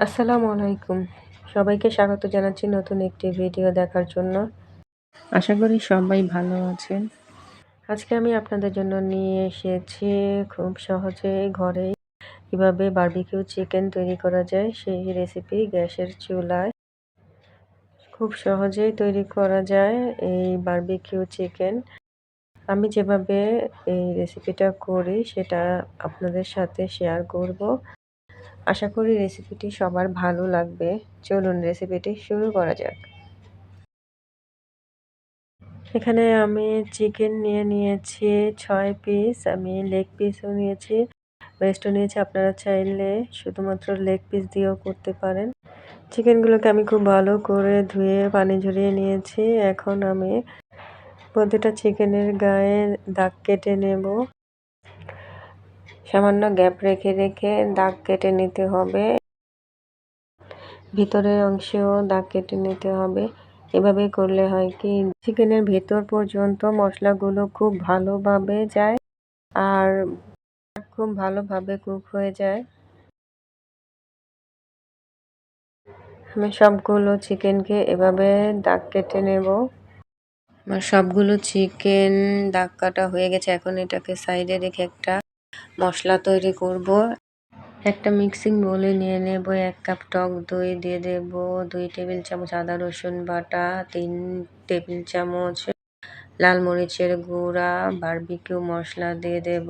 আসসালামু আলাইকুম। সবাইকে স্বাগত জানাচ্ছি নতুন একটি ভিডিও দেখার জন্য। আশা করি সবাই ভালো আছেন। আজকে আমি আপনাদের জন্য নিয়ে এসেছি খুব সহজে ঘরে কীভাবে বার্বিকিউ চিকেন তৈরি করা যায় সেই রেসিপি গ্যাসের চুলায়। খুব সহজেই তৈরি করা যায় এই বারবিকিউ চিকেন। আমি যেভাবে এই রেসিপিটা করি সেটা আপনাদের সাথে শেয়ার করব। আশা করি রেসিপিটি সবার ভালো লাগবে। চলুন রেসিপিটি শুরু করা যাক। এখানে আমি চিকেন নিয়ে নিয়েছি, ছয় পিস আমি লেগ পিসও নিয়েছি। ব্রেস্টও নিয়েছি, আপনারা চাইলে শুধুমাত্র লেগ পিস দিয়েও করতে পারেন। চিকেনগুলোকে আমি খুব ভালো করে ধুয়ে, পানি ঝরিয়ে নিয়েছি। এখন আমি প্রতিটা চিকেনের গায়ে দাগ কেটে নেব। সামান্য গ্যাপ রেখে রেখে দাগ কেটে নিতে হবে। ভিতরের অংশেও দাগ কেটে নিতে হবে। এভাবে করলে হয় কি, চিকেনের ভেতর পর্যন্ত মশলাগুলো খুব ভালোভাবে যায় আর খুব ভালোভাবে কুক হয়ে যায়। আমি সবগুলো চিকেনকে এভাবে দাগ কেটে নেব। আমার সবগুলো চিকেন দাগ কাটা হয়ে গেছে, এখন এটাকে সাইডে রেখে একটা মশলা তৈরি করব। একটা মিক্সিং বলে নিয়ে নেব, এক কাপ টক দই দিয়ে দেব, দুই টেবিল চামচ আদা, রসুন বাটা, তিন টেবিল চামচ লাল মরিচের গুঁড়া, বারবিকিউ মশলা দিয়ে দেব।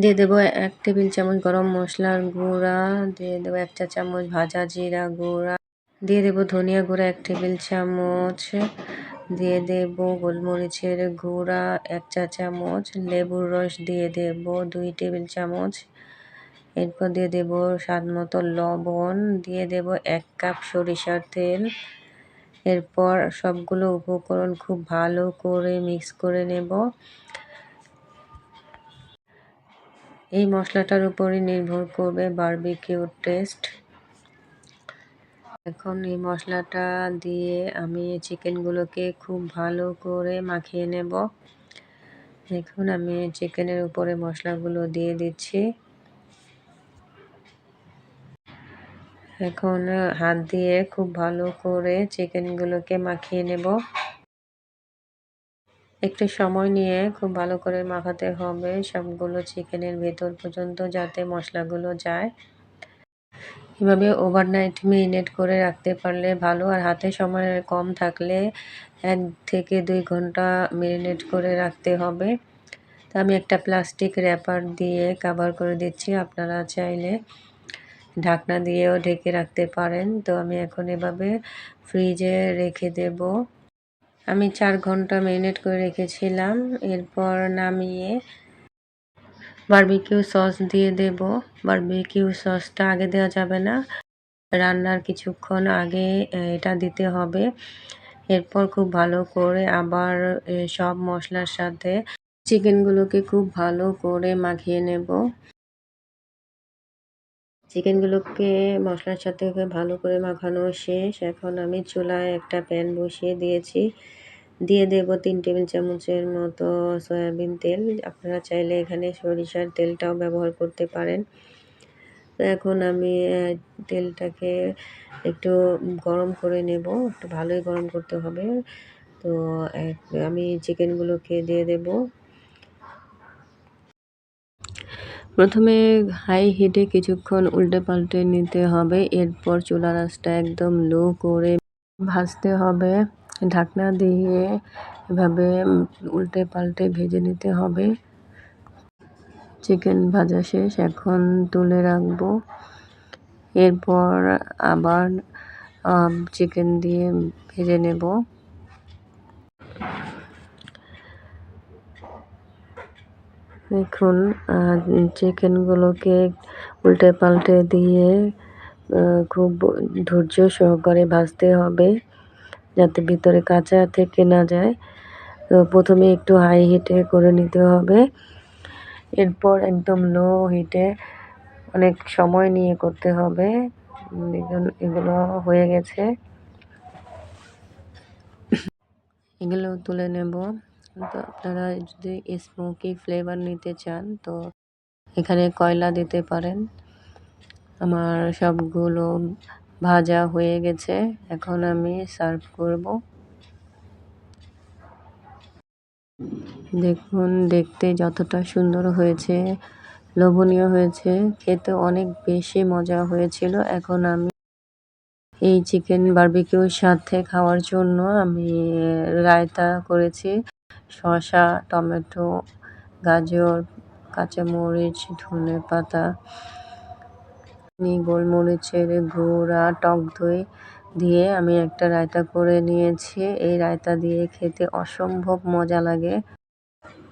দিয়ে দেব এক টেবিল চামচ গরম মশলার গুঁড়া, দিয়ে দেবো এক চা চামচ ভাজা জিরা গুঁড়া, দিয়ে দেব ধনিয়া গুঁড়া এক টেবিল চামচ দিয়ে দেব গোলমরিচের গুঁড়া এক চা চামচ, লেবুর রস দিয়ে দেব দুই টেবিল চামচ, এরপর দিয়ে দেব স্বাদ মতো লবণ, দিয়ে দেব এক কাপ সরিষার তেল। এরপর সবগুলো উপকরণ খুব ভালো করে মিক্স করে নেব। এই মশলাটার উপরই নির্ভর করবে বারবিকিউর টেস্ট। এখন এই মশলাটা দিয়ে আমি চিকেনগুলোকে খুব ভালো করে মাখিয়ে নেব। এখন আমি চিকেনের উপরে মশলাগুলো দিয়ে দিচ্ছি। এখন হাত দিয়ে খুব ভালো করে চিকেনগুলোকে মাখিয়ে নেব। একটু সময় নিয়ে খুব ভালো করে মাখাতে হবে সবগুলো চিকেনের ভেতর পর্যন্ত যাতে মশলাগুলো যায়। এভাবে ওভারনাইট মেরিনেট করে রাখতে পারলে ভালো। আর হাতে সময় কম থাকলে এক থেকে দুই ঘণ্টা মেরিনেট করে রাখতে হবে। তা আমি একটা প্লাস্টিক র্যাপার দিয়ে কাভার করে দিচ্ছি, আপনারা চাইলে ঢাকনা দিয়েও ঢেকে রাখতে পারেন। তো আমি এখন এভাবে ফ্রিজে রেখে দেব। আমি চার ঘণ্টা মেরিনেট করে রেখেছিলাম, এরপর নামিয়ে বারবিকিউ সস দিয়ে দেব। বারবিকিউ সসটা আগে দেওয়া যাবে না। রান্নার কিছুক্ষণ আগে এটা দিতে হবে। এরপর খুব ভালো করে আবার সব মশলার সাথে চিকেনগুলোকে খুব ভালো করে মাখিয়ে নেব। চিকেনগুলোকে মশলার সাথে ভালো করে মাখানো শেষ। এখন আমি চুলায় একটা প্যান বসিয়ে দিয়েছি। দিয়ে দেব তিন টেবিল চামচের মতো সয়াবিন তেল। আপনারা চাইলে এখানে সরিষার তেলটাও ব্যবহার করতে পারেন। তো এখন আমি তেলটাকে একটু গরম করে নেব। একটু ভালোই গরম করতে হবে। তো আমি চিকেনগুলোকে দিয়ে দেব। প্রথমে হাই হিটে কিছুক্ষণ উল্টে পাল্টে নিতে হবে। এরপর চুলা রাসটা একদম লো করে ভাজতে হবে। ঢাকনা দিয়ে এভাবে উল্টে পাল্টে ভেজে নিতে হবে। চিকেন ভাজা শেষ, এখন তুলে রাখব। এরপর আবার চিকেন দিয়ে ভেজে নেব। দেখুন চিকেনগুলোকে উল্টে পাল্টে দিয়ে খুব ধৈর্য সহকারে ভাজতে হবে। যাতে ভিতরে কাঁচা থেকে না যায়। তো প্রথমে একটু হাই হিটে করে নিতে হবে। এরপর একদম লো হিটে অনেক সময় নিয়ে করতে হবে। এগুলো হয়ে গেছে। এগুলো তুলে নেব। তো আপনারা যদি স্মোকি ফ্লেভার নিতে চান, তো এখানে কয়লা দিতে পারেন। আমার সবগুলো ভাজা হয়ে গেছে। এখন আমি সার্ভ করব। দেখুন, দেখতে যতটা সুন্দর হয়েছে, লোভনীয় হয়েছে, খেতে অনেক বেশি মজা হয়েছিল। এখন আমি এই চিকেন বারবিকিউর সাথে খাওয়ার জন্য আমি রায়তা করেছি। শসা, টমেটো, গাজর, কাঁচামরিচ ধনে পাতা গোলমরিচের গুঁড়া টক দই দিয়ে আমি একটা রায়তা করে নিয়েছি। এই রায়তা দিয়ে খেতে অসম্ভব মজা লাগে।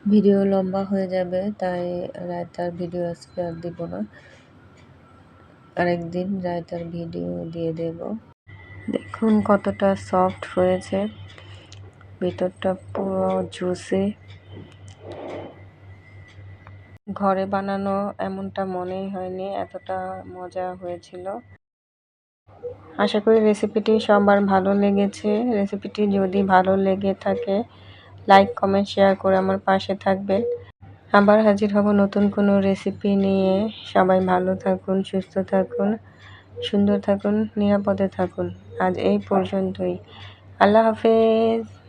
ভিডিও লম্বা হয়ে যাবে, তাই রায়তার ভিডিও আজকে আর দিব না। আরেকদিন রায়তার ভিডিও দিয়ে দেব। দেখুন কতটা সফট হয়েছে। ভিতরটা পুরো জুসি ঘরে বানানো এমনটা মনেই হয়নি, এতটা মজা হয়েছিল। আশা করি রেসিপিটি সবার ভালো লেগেছে। রেসিপিটি যদি ভালো লেগে থাকে লাইক কমেন্ট শেয়ার করে আমার পাশে থাকবেন। আবার হাজির হব নতুন কোনো রেসিপি নিয়ে। সবাই ভালো থাকুন, সুস্থ থাকুন, সুন্দর থাকুন, নিরাপদে থাকুন। আজ এই পর্যন্তই। আল্লাহ হাফেজ।